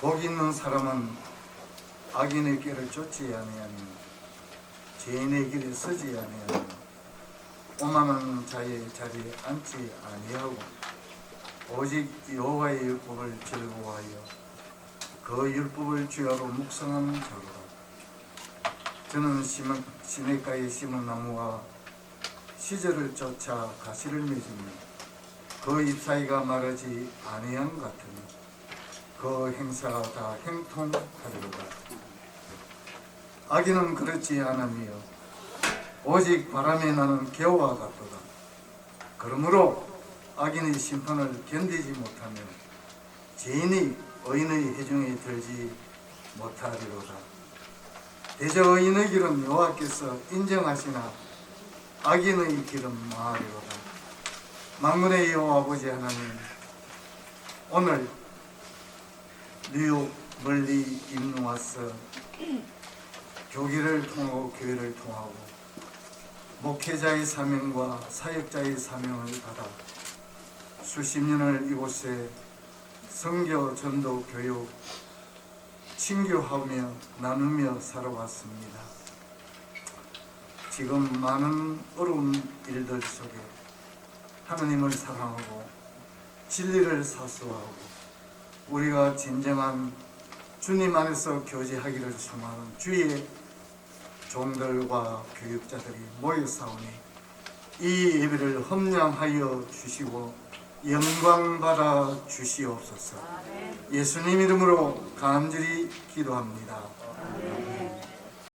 복 있는 사람은 악인의 길을 쫓지 아니하며 죄인의 길에 서지 아니하며 오만한 자의 자리에 앉지 아니하고 오직 여호와의 율법을 즐거워하여 그 율법을 주야로 묵상하는 자로다. 저는 심은, 시냇가에 심은 나무와 시절을 쫓아 가시를 맺으며 그 잎사이가 마르지 아니한 것 같으니 그 행사가 다 행통하리로다. 악인은 그렇지 않으며 오직 바람에 나는 개와 같도다. 그러므로 악인의 심판을 견디지 못하며 죄인이 의인의 해중에 들지 못하리로다. 대저 의인의 길은 여호와께서 인정하시나 악인의 길은 망하리로다. 만군의 여호와 아버지 하나님 오늘 뉴욕 멀리 입는 와서 교기를 통하고 교회를 통하고 목회자의 사명과 사역자의 사명을 받아 수십 년을 이곳에 성교, 전도, 교육, 친교하며 나누며 살아왔습니다. 지금 많은 어려운 일들 속에 하나님을 사랑하고 진리를 사수하고 우리가 진정한 주님 안에서 교제하기를 소망하는 주의 종들과 교육자들이 모여 싸우니 이 예배를 험량하여 주시고 영광 받아 주시옵소서. 예수님 이름으로 간절히 기도합니다.